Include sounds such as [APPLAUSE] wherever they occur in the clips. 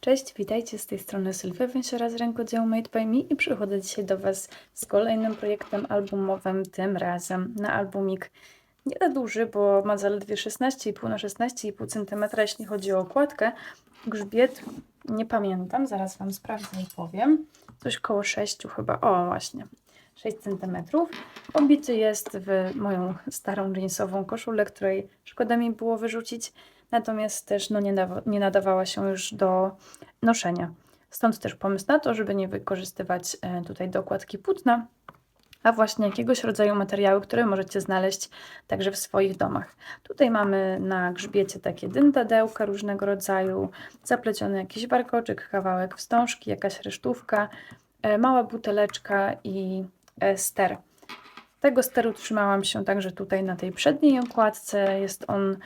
Cześć, witajcie z tej strony Sylwia Węsiora z rękodziełu Made by Me i przychodzę dzisiaj do Was z kolejnym projektem albumowym, tym razem na albumik nie za duży, bo ma zaledwie 16,5 na 16,5 cm, jeśli chodzi o okładkę. Grzbiet nie pamiętam, zaraz Wam sprawdzę i powiem. Coś koło 6 chyba, o właśnie, 6 cm. Obity jest w moją starą jeansową koszulę, której szkoda mi było wyrzucić natomiast też no, nie, nie nadawała się już do noszenia. Stąd też pomysł na to, żeby nie wykorzystywać e, tutaj dokładki płótna, a właśnie jakiegoś rodzaju materiały, które możecie znaleźć także w swoich domach. Tutaj mamy na grzbiecie takie dyndadełka różnego rodzaju, zapleciony jakiś warkoczyk, kawałek wstążki, jakaś resztówka, e, mała buteleczka i e, ster. Tego steru trzymałam się także tutaj na tej przedniej okładce. Jest on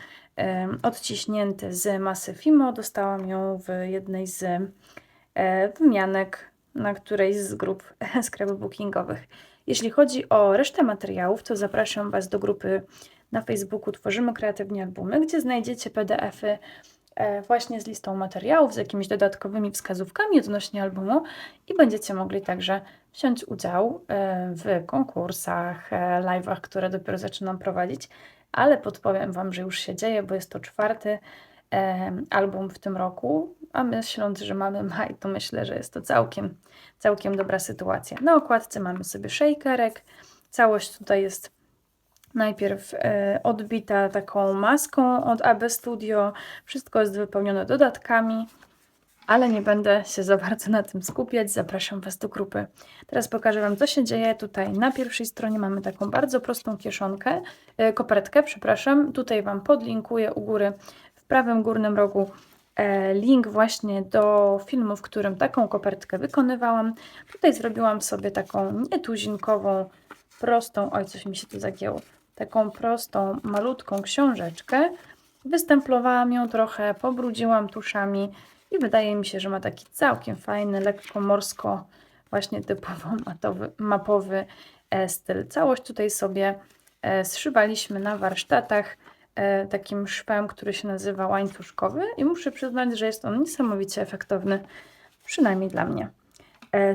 odciśnięty z masy Fimo. Dostałam ją w jednej z wymianek na którejś z grup [LAUGHS] scrapbookingowych. Jeśli chodzi o resztę materiałów, to zapraszam Was do grupy na Facebooku Tworzymy Kreatywnie Albumy, gdzie znajdziecie PDFy e, właśnie z listą materiałów, z jakimiś dodatkowymi wskazówkami odnośnie albumu i będziecie mogli także wziąć udział e, w konkursach, e, live'ach, które dopiero zaczynam prowadzić, ale podpowiem Wam, że już się dzieje, bo jest to czwarty album w tym roku, a myśląc, że mamy maj, to myślę, że jest to całkiem, całkiem dobra sytuacja. Na okładce mamy sobie shakerek, całość tutaj jest najpierw e, odbita taką maską od AB Studio, wszystko jest wypełnione dodatkami, ale nie będę się za bardzo na tym skupiać. Zapraszam Was do grupy. Teraz pokażę Wam, co się dzieje. Tutaj na pierwszej stronie mamy taką bardzo prostą kieszonkę, e, kopertkę, przepraszam. Tutaj Wam podlinkuję u góry w prawym górnym rogu e, link właśnie do filmu, w którym taką kopertkę wykonywałam. Tutaj zrobiłam sobie taką nietuzinkową, prostą, oj coś mi się tu zagięło, taką prostą, malutką książeczkę. Wystemplowałam ją trochę, pobrudziłam tuszami i wydaje mi się, że ma taki całkiem fajny, lekko morsko, właśnie typowo [LAUGHS] matowy, mapowy e, styl. Całość tutaj sobie e, zszywaliśmy na warsztatach e, takim szwem, który się nazywa łańcuszkowy i muszę przyznać, że jest on niesamowicie efektowny, przynajmniej dla mnie.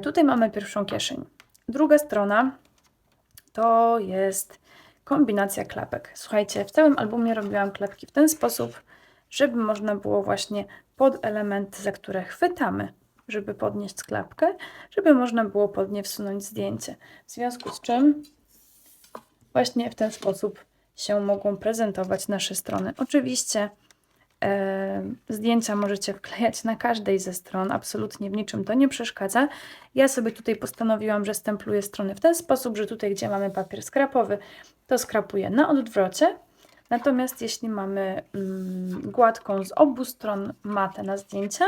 Tutaj mamy pierwszą kieszeń. Druga strona to jest kombinacja klapek. Słuchajcie, w całym albumie robiłam klapki w ten sposób, żeby można było właśnie pod elementy, za które chwytamy, żeby podnieść klapkę, żeby można było pod nie wsunąć zdjęcie. W związku z czym właśnie w ten sposób się mogą prezentować nasze strony. Oczywiście zdjęcia możecie wklejać na każdej ze stron, absolutnie w niczym to nie przeszkadza. Ja sobie tutaj postanowiłam, że stempluję strony w ten sposób, że tutaj, gdzie mamy papier skrapowy, to skrapuję na odwrocie. Natomiast jeśli mamy mm, gładką z obu stron matę na zdjęcia,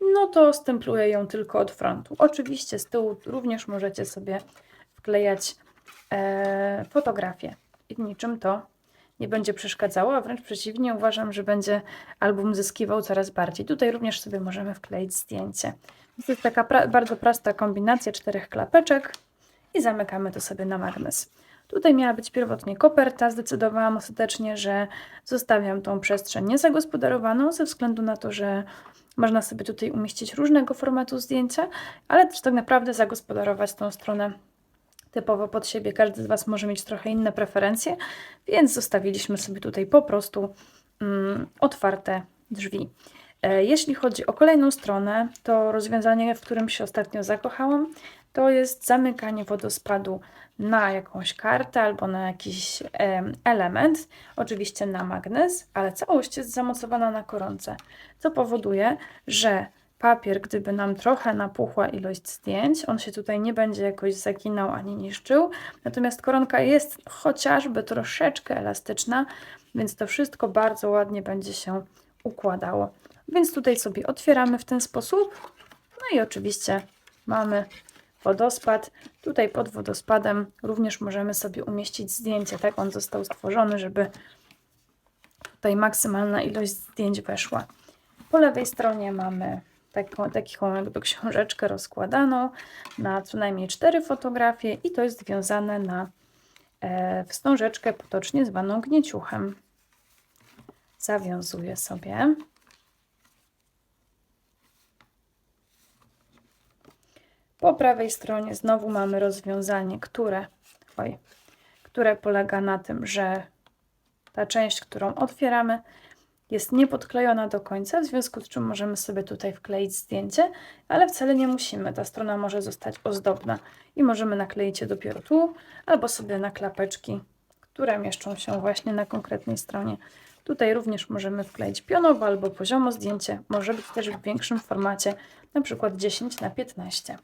no to stempluję ją tylko od frontu. Oczywiście z tyłu również możecie sobie wklejać e, fotografię i niczym to nie będzie przeszkadzało, a wręcz przeciwnie, uważam, że będzie album zyskiwał coraz bardziej. Tutaj również sobie możemy wkleić zdjęcie. To jest taka pra bardzo prosta kombinacja czterech klapeczek i zamykamy to sobie na magnes. Tutaj miała być pierwotnie koperta, zdecydowałam ostatecznie, że zostawiam tą przestrzeń niezagospodarowaną ze względu na to, że można sobie tutaj umieścić różnego formatu zdjęcia, ale też tak naprawdę zagospodarować tą stronę typowo pod siebie. Każdy z Was może mieć trochę inne preferencje, więc zostawiliśmy sobie tutaj po prostu mm, otwarte drzwi. E, Jeśli chodzi o kolejną stronę, to rozwiązanie, w którym się ostatnio zakochałam, to jest zamykanie wodospadu na jakąś kartę albo na jakiś em, element, oczywiście na magnes, ale całość jest zamocowana na koronce, co powoduje, że papier, gdyby nam trochę napuchła ilość zdjęć, on się tutaj nie będzie jakoś zaginał ani niszczył, natomiast koronka jest chociażby troszeczkę elastyczna, więc to wszystko bardzo ładnie będzie się układało. Więc tutaj sobie otwieramy w ten sposób, no i oczywiście mamy wodospad. Tutaj pod wodospadem również możemy sobie umieścić zdjęcie. Tak on został stworzony, żeby tutaj maksymalna ilość zdjęć weszła. Po lewej stronie mamy taką, taką jakby książeczkę rozkładaną na co najmniej cztery fotografie i to jest wiązane na e, wstążeczkę potocznie zwaną gnieciuchem. Zawiązuję sobie. Po prawej stronie znowu mamy rozwiązanie, które, oj, które polega na tym, że ta część, którą otwieramy, jest niepodklejona do końca, w związku z czym możemy sobie tutaj wkleić zdjęcie, ale wcale nie musimy. Ta strona może zostać ozdobna i możemy nakleić je dopiero tu, albo sobie na klapeczki, które mieszczą się właśnie na konkretnej stronie. Tutaj również możemy wkleić pionowo albo poziomo zdjęcie. Może być też w większym formacie, na przykład 10 na 15.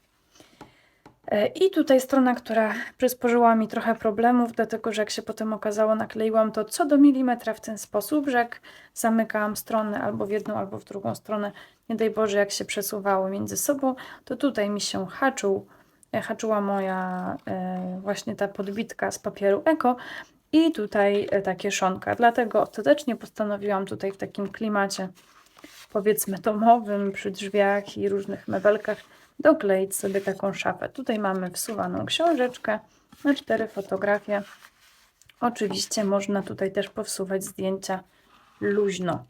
E, I tutaj strona, która przysporzyła mi trochę problemów, dlatego że jak się potem okazało, nakleiłam to co do milimetra w ten sposób, że jak zamykałam stronę albo w jedną, albo w drugą stronę, nie daj Boże, jak się przesuwało między sobą, to tutaj mi się haczył, e, haczyła moja e, właśnie ta podbitka z papieru Eko i tutaj ta kieszonka. Dlatego ostatecznie postanowiłam tutaj w takim klimacie powiedzmy domowym, przy drzwiach i różnych mebelkach dokleić sobie taką szafę. Tutaj mamy wsuwaną książeczkę na cztery fotografie. Oczywiście można tutaj też powsuwać zdjęcia luźno.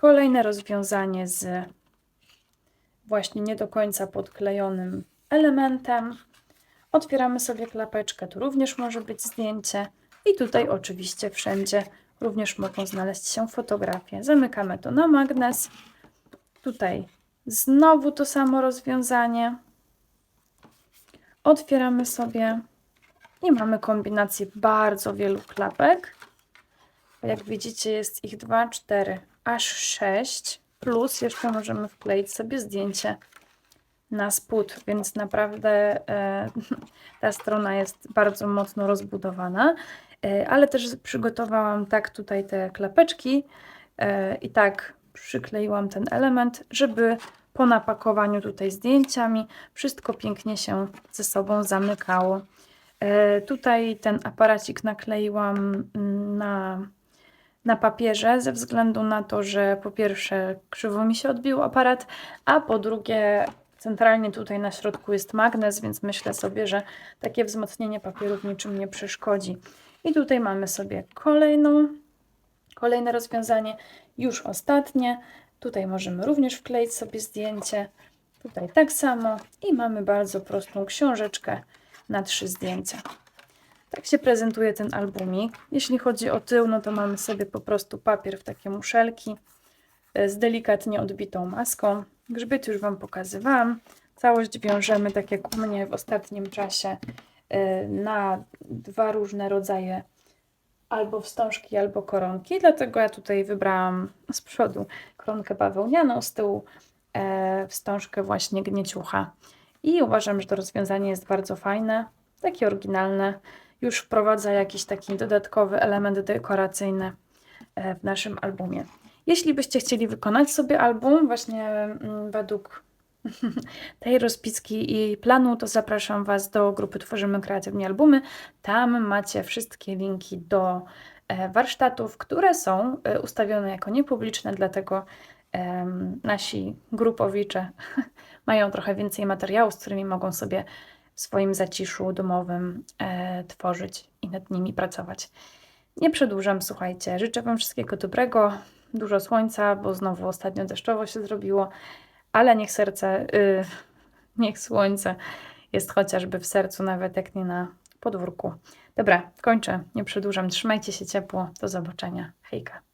Kolejne rozwiązanie z właśnie nie do końca podklejonym elementem. Otwieramy sobie klapeczkę, tu również może być zdjęcie i tutaj oczywiście wszędzie również mogą znaleźć się fotografie. Zamykamy to na magnes. Tutaj Znowu to samo rozwiązanie. Otwieramy sobie i mamy kombinację bardzo wielu klapek. Jak widzicie, jest ich 2, 4, aż 6. Plus jeszcze możemy wkleić sobie zdjęcie na spód, więc naprawdę e, [LAUGHS] ta strona jest bardzo mocno rozbudowana. E, ale też przygotowałam tak tutaj te klapeczki e, i tak przykleiłam ten element, żeby po napakowaniu tutaj zdjęciami wszystko pięknie się ze sobą zamykało. E, tutaj ten aparacik nakleiłam na, na papierze ze względu na to, że po pierwsze krzywo mi się odbił aparat, a po drugie centralnie tutaj na środku jest magnes, więc myślę sobie, że takie wzmocnienie papieru w niczym nie przeszkodzi. I tutaj mamy sobie kolejną, kolejne rozwiązanie, już ostatnie. Tutaj możemy również wkleić sobie zdjęcie. Tutaj tak samo i mamy bardzo prostą książeczkę na trzy zdjęcia. Tak się prezentuje ten albumik. Jeśli chodzi o tył, no to mamy sobie po prostu papier w takie muszelki e, z delikatnie odbitą maską. Grzbiet już Wam pokazywałam. Całość wiążemy, tak jak u mnie w ostatnim czasie, e, na dwa różne rodzaje albo wstążki, albo koronki. Dlatego ja tutaj wybrałam z przodu koronkę bawełnianą, z tyłu e, wstążkę właśnie gnieciucha. I uważam, że to rozwiązanie jest bardzo fajne, takie oryginalne. Już wprowadza jakiś taki dodatkowy element dekoracyjny e, w naszym albumie. Jeśli byście chcieli wykonać sobie album właśnie mm, według [LAUGHS] tej rozpiski i planu, to zapraszam Was do grupy Tworzymy Kreatywnie Albumy. Tam macie wszystkie linki do e, warsztatów, które są e, ustawione jako niepubliczne, dlatego nasi grupowicze [LAUGHS] mają trochę więcej materiału, z którymi mogą sobie w swoim zaciszu domowym e, tworzyć i nad nimi pracować. Nie przedłużam, słuchajcie. Życzę Wam wszystkiego dobrego, dużo słońca, bo znowu ostatnio deszczowo się zrobiło ale niech serce, yy, niech słońce jest chociażby w sercu, nawet jak nie na podwórku. Dobra, kończę, nie przedłużam. Trzymajcie się ciepło. Do zobaczenia. Hejka.